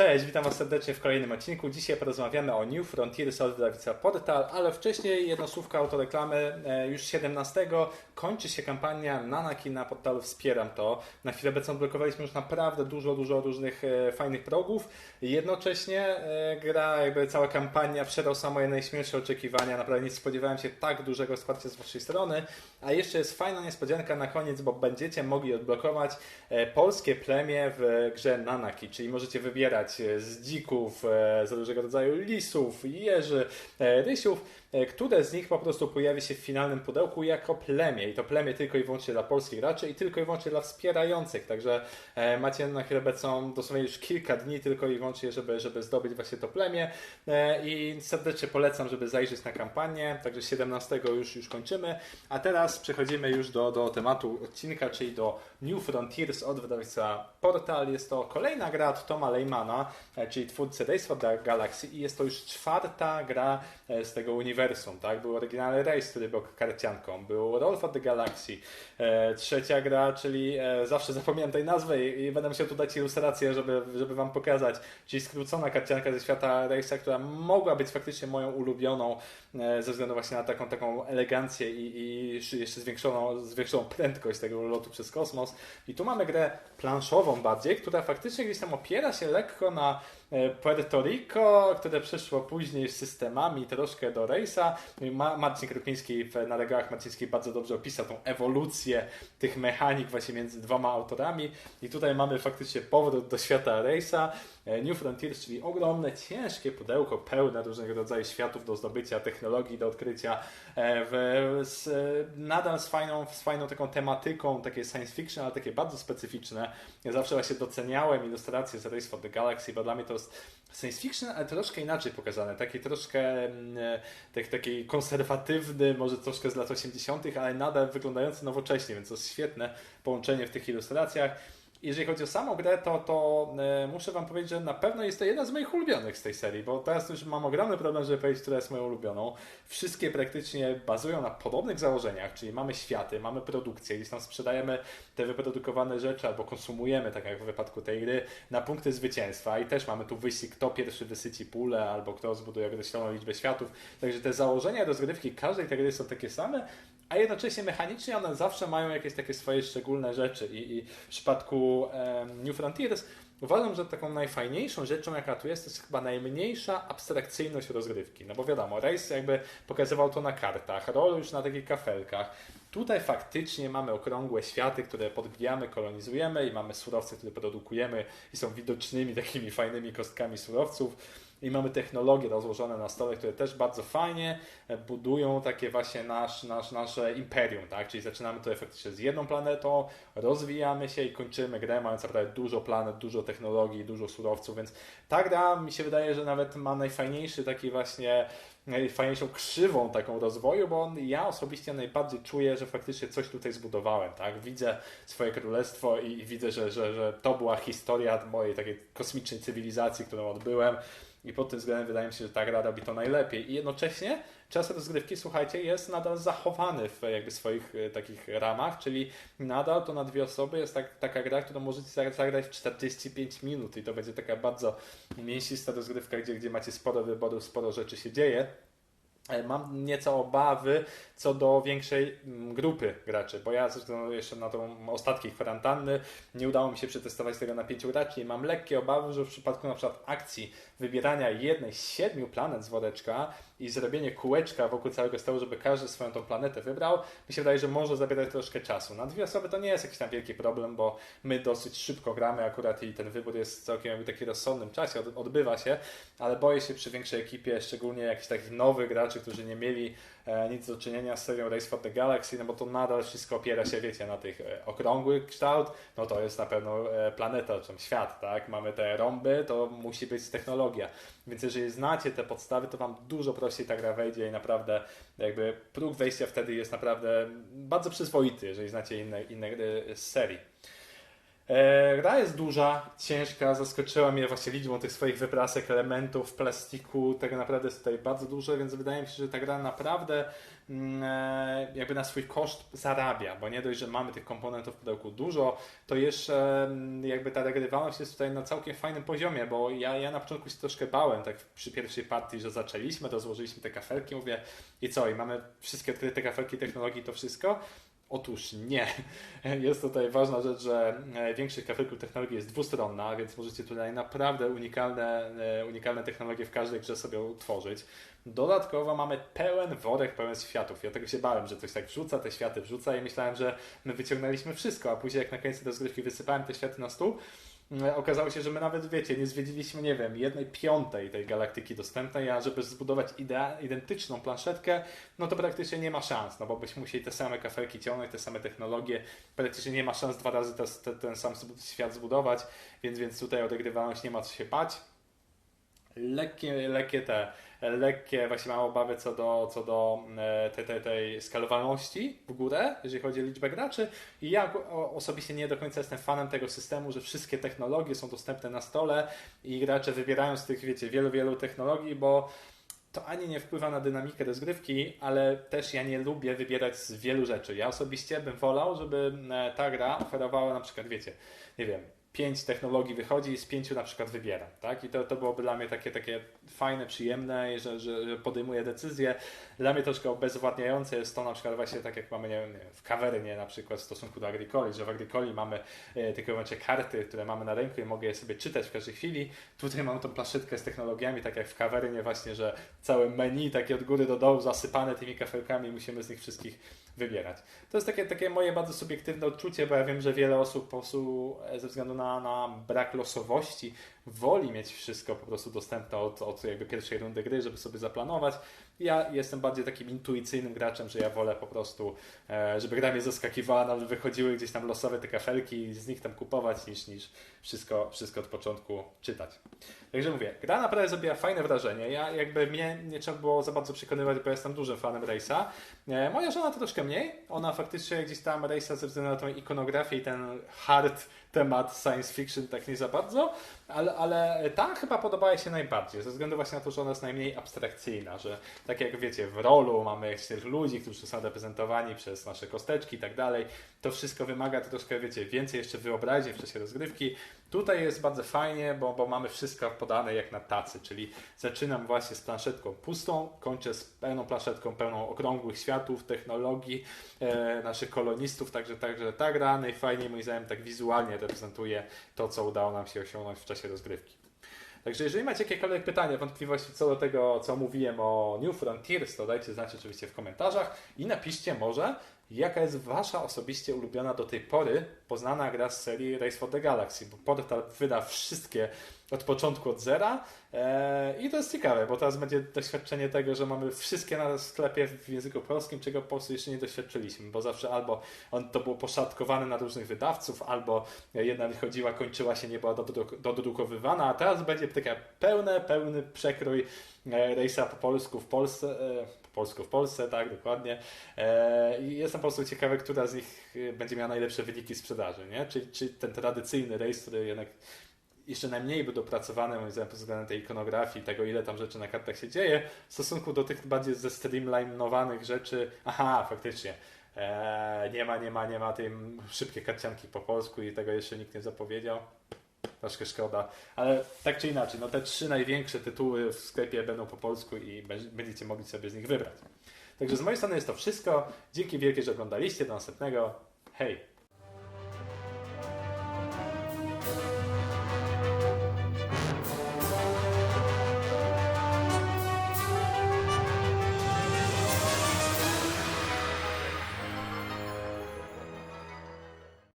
Cześć, witam Was serdecznie w kolejnym odcinku. Dzisiaj porozmawiamy o New Frontiers od Dawica Portal, ale wcześniej jedno słówko autoreklamy. E, Już 17 kończy się kampania Nanaki na portalu Wspieram to. Na chwilę obecną odblokowaliśmy już naprawdę dużo, dużo różnych e, fajnych progów. Jednocześnie e, gra, jakby cała kampania przerosła moje najśmielsze oczekiwania. Naprawdę nie spodziewałem się tak dużego wsparcia z Waszej strony. A jeszcze jest fajna niespodzianka na koniec, bo będziecie mogli odblokować polskie plemię w grze Nanaki, czyli możecie wybierać z dzików, e, z różnego rodzaju lisów, jeży, e, rysiów, które z nich po prostu pojawi się w finalnym pudełku jako plemię. I to plemię tylko i wyłącznie dla polskich graczy i tylko i wyłącznie dla wspierających. Także e, macie na obecną dosłownie już kilka dni tylko i wyłącznie, żeby, żeby zdobyć właśnie to plemię. E, I serdecznie polecam, żeby zajrzeć na kampanię. Także 17 już, już kończymy. A teraz przechodzimy już do, do tematu odcinka, czyli do New Frontiers od wydawnictwa Portal. Jest to kolejna gra od Toma Leymana, e, czyli twórcy Race for the Galaxy i jest to już czwarta gra e, z tego uniwersum. Tak? Był oryginalny Race, który był karcianką, był Roll for the Galaxy, e, trzecia gra, czyli e, zawsze zapomniałem tej nazwy i, i będę musiał tu dać ilustrację, żeby, żeby Wam pokazać, czyli skrócona karcianka ze świata Race'a, która mogła być faktycznie moją ulubioną e, ze względu właśnie na taką, taką elegancję i, i jeszcze zwiększoną, zwiększoną prędkość tego lotu przez kosmos. I tu mamy grę planszową bardziej, która faktycznie gdzieś tam opiera się lekko na Puerto Rico, które przyszło później z systemami troszkę do Race'a. Ma- Marcin Krupiński w, na regałach bardzo dobrze opisał tą ewolucję tych mechanik właśnie między dwoma autorami. I tutaj mamy faktycznie powrót do świata Race'a. E, New Frontiers, czyli ogromne, ciężkie pudełko pełne różnego rodzaju światów do zdobycia, technologii do odkrycia, e, w, z, nadal z fajną, z fajną taką tematyką, takie science fiction, ale takie bardzo specyficzne. Ja zawsze właśnie doceniałem ilustracje z Race for the Galaxy, bo dla mnie to jest science fiction, ale troszkę inaczej pokazane, taki troszkę mm, tak, taki konserwatywny, może troszkę z lat 80., ale nadal wyglądający nowocześnie, więc to jest świetne połączenie w tych ilustracjach. Jeżeli chodzi o samą grę, to, to e, muszę Wam powiedzieć, że na pewno jest to jedna z moich ulubionych z tej serii, bo teraz już mam ogromny problem, żeby powiedzieć, która jest moją ulubioną. Wszystkie praktycznie bazują na podobnych założeniach, czyli mamy światy, mamy produkcję, gdzieś tam sprzedajemy te wyprodukowane rzeczy albo konsumujemy, tak jak w wypadku tej gry, na punkty zwycięstwa i też mamy tu wyścig, kto pierwszy wysyci pulę albo kto zbuduje określoną liczbę światów. Także te założenia rozgrywki każdej tej gry są takie same, a jednocześnie mechanicznie one zawsze mają jakieś takie swoje szczególne rzeczy. I, i w przypadku New Frontiers uważam, że taką najfajniejszą rzeczą jaka tu jest, to jest chyba najmniejsza abstrakcyjność rozgrywki, no bo wiadomo, Race jakby pokazywał to na kartach, Roll już na takich kafelkach, Tutaj faktycznie mamy okrągłe światy, które podbijamy, kolonizujemy i mamy surowce, które produkujemy i są widocznymi takimi fajnymi kostkami surowców. I mamy technologie rozłożone na stole, które też bardzo fajnie e, budują takie właśnie nasz, nasz, nasze imperium, tak? Czyli zaczynamy tutaj faktycznie z jedną planetą, rozwijamy się i kończymy grę, mając naprawdę dużo planet, dużo technologii, dużo surowców, więc ta gra mi się wydaje, że nawet ma najfajniejszy taki właśnie najfajniejszą krzywą taką rozwoju, bo ja osobiście najbardziej czuję, że faktycznie coś tutaj zbudowałem, tak? Widzę swoje królestwo i, i widzę, że, że, że to była historia mojej takiej kosmicznej cywilizacji, którą odbyłem i pod tym względem wydaje mi się, że ta gra robi to najlepiej i jednocześnie czas rozgrywki, słuchajcie, jest nadal zachowany w jakby swoich e, takich ramach, czyli nadal to na dwie osoby jest tak, taka gra, którą możecie zagrać- w 45 minut i to będzie taka bardzo mięsista rozgrywka, gdzie, gdzie macie sporo wyborów, sporo rzeczy się dzieje. E, Mam nieco obawy co do większej mm, grupy graczy, bo ja względu jeszcze na tą ostatki kwarantanny nie udało mi się przetestować tego na pięciu graczy i mam lekkie obawy, że w przypadku na przykład akcji wybierania jednej z siedmiu planet z woreczka i zrobienie kółeczka wokół całego stołu, żeby każdy swoją tą planetę wybrał, mi się wydaje, że może zabierać troszkę czasu. Na dwie osoby to nie jest jakiś tam wielki problem, bo my dosyć szybko gramy akurat i ten wybór jest całkiem jakby taki rozsądnym czasie, od, odbywa się, ale boję się przy większej ekipie, szczególnie jakichś takich nowych graczy, którzy nie mieli e, nic do czynienia z serią Race for the Galaxy, no bo to nadal wszystko opiera się, wiecie, na tych e, okrągły kształt, no to jest na pewno e, planeta, czy świat, tak? Mamy te rąby, to musi być technologia. Więc jeżeli znacie te podstawy, to wam dużo prościej ta gra wejdzie i naprawdę jakby próg wejścia wtedy jest naprawdę bardzo przyzwoity, jeżeli znacie inne, inne gry z serii. E, Gra jest duża, ciężka, zaskoczyła mnie właśnie liczbą tych swoich wyprasek, elementów, plastiku, tego naprawdę jest tutaj bardzo dużo, więc wydaje mi się, że ta gra naprawdę mm, e, jakby na swój koszt zarabia, bo nie dość, że mamy tych komponentów w pudełku dużo, to jeszcze mm, jakby ta regrywalność jest tutaj na całkiem fajnym poziomie, bo ja, ja na początku się troszkę bałem, tak przy pierwszej partii, że zaczęliśmy, rozłożyliśmy te kafelki, mówię i co, i mamy wszystkie odkryte kafelki technologii, to wszystko, Otóż nie. Jest tutaj ważna rzecz, że e, większość kafelków technologii jest dwustronna, więc możecie tutaj naprawdę unikalne, e, unikalne technologie w każdej grze sobie utworzyć. Dodatkowo mamy pełen worek, pełen światów. Ja tego się bałem, że coś tak wrzuca, te światy wrzuca i myślałem, że my wyciągnęliśmy wszystko, a później jak na końcu rozgrywki wysypałem te światy na stół, okazało się, że my nawet, wiecie, nie zwiedziliśmy, nie wiem, jednej piątej tej galaktyki dostępnej, a żeby zbudować idea, identyczną planszetkę, no to praktycznie nie ma szans, no bo byśmy musieli te same kafelki ciągnąć, te same technologie, praktycznie nie ma szans dwa razy te, te, ten sam świat zbudować, więc, więc tutaj odegrywalność nie ma co się bać. Lekkie, lekkie te lekkie, właśnie mam obawy co do, co do e, tej, tej, tej skalowalności w górę, jeżeli chodzi o liczbę graczy. I ja osobiście nie do końca jestem fanem tego systemu, że wszystkie technologie są dostępne na stole i gracze wybierają z tych, wiecie, wielu, wielu technologii, bo to ani nie wpływa na dynamikę rozgrywki, ale też ja nie lubię wybierać z wielu rzeczy. Ja osobiście bym wolał, żeby e, ta gra oferowała na przykład, wiecie, nie wiem, pięć technologii wychodzi i z pięciu na przykład wybieram, tak? I to, to byłoby dla mnie takie, takie fajne, przyjemne, że, że, podejmuję decyzje. Dla mnie troszkę obezwładniające jest to na przykład właśnie tak jak mamy nie wiem, w kawerynie na przykład w stosunku do Agricoli, że w Agricoli mamy e, tylko karty, które mamy na ręku i mogę je sobie czytać w każdej chwili. Tutaj mamy tą plaszetkę z technologiami, tak jak w kawerynie właśnie, że całe menu takie od góry do dołu zasypane tymi kafelkami, musimy z nich wszystkich wybierać. To jest takie, takie moje bardzo subiektywne odczucie, bo ja wiem, że wiele osób po prostu e, ze względu na, na brak losowości woli mieć wszystko po prostu dostępne od, od jakby pierwszej rundy gry, żeby sobie zaplanować. Ja jestem bardziej takim intuicyjnym graczem, że ja wolę po prostu, e, żeby gra mnie zaskakiwała, nawet wychodziły gdzieś tam losowe te kafelki i z nich tam kupować, niż, niż wszystko, wszystko od początku czytać. Także mówię, gra naprawdę zrobiła fajne wrażenie. Ja jakby mnie nie trzeba było za bardzo przekonywać, bo jestem dużym fanem Race'a. E, moja żona to troszkę mniej. Ona faktycznie gdzieś tam Race'a ze względu na tą ikonografię i ten hard temat science fiction tak nie za bardzo, ale, ale ta chyba podoba się najbardziej, ze względu właśnie na to, że ona jest najmniej abstrakcyjna, że tak jak wiecie, w rolu mamy tych ludzi, którzy są reprezentowani przez nasze kosteczki i tak dalej, to wszystko wymaga troszkę, wiecie, więcej jeszcze wyobraźni w czasie rozgrywki. Tutaj jest bardzo fajnie, bo, bo mamy wszystko podane jak na tacy, czyli zaczynam właśnie z planszetką pustą, kończę z pełną planszetką, pełną okrągłych światów, technologii, e, naszych kolonistów, także, także ta gra najfajniej moim zdaniem tak wizualnie reprezentuje to, co udało nam się osiągnąć w czasie rozgrywki. Także jeżeli macie jakiekolwiek pytania, wątpliwości co do tego, co mówiłem o New Frontiers, to dajcie znać oczywiście w komentarzach i napiszcie może, jaka jest Wasza osobiście ulubiona do tej pory poznana gra z serii Race for the Galaxy, bo Portal wyda wszystkie od początku, od zera eee, i to jest ciekawe, bo teraz będzie doświadczenie tego, że mamy wszystkie na sklepie w języku polskim, czego po prostu jeszcze nie doświadczyliśmy, bo zawsze albo on to było poszatkowane na różnych wydawców, albo jedna wychodziła, kończyła się, nie była dodrukowywana, a teraz będzie taka pełne, pełny przekrój e, Race'a po polsku w Polsce, e, po polsku w Polsce, tak, dokładnie. E, I jestem po prostu ciekawy, która z nich będzie miała najlepsze wyniki sprzedaży, nie? Czy, czy ten tradycyjny race, który jednak jeszcze najmniej był dopracowany, moim zdaniem, pod względem tej ikonografii, tego ile tam rzeczy na kartach się dzieje, w stosunku do tych bardziej ze streamlinowanych rzeczy. Aha, faktycznie. Eee, nie ma, nie ma, nie ma tej szybkie karcianki po polsku i tego jeszcze nikt nie zapowiedział. Troszkę szkoda, ale tak czy inaczej, no te trzy największe tytuły w sklepie będą po polsku i będziecie mogli sobie z nich wybrać. Także z mojej strony jest to wszystko. Dzięki wielkie, że oglądaliście. Do następnego. Hej!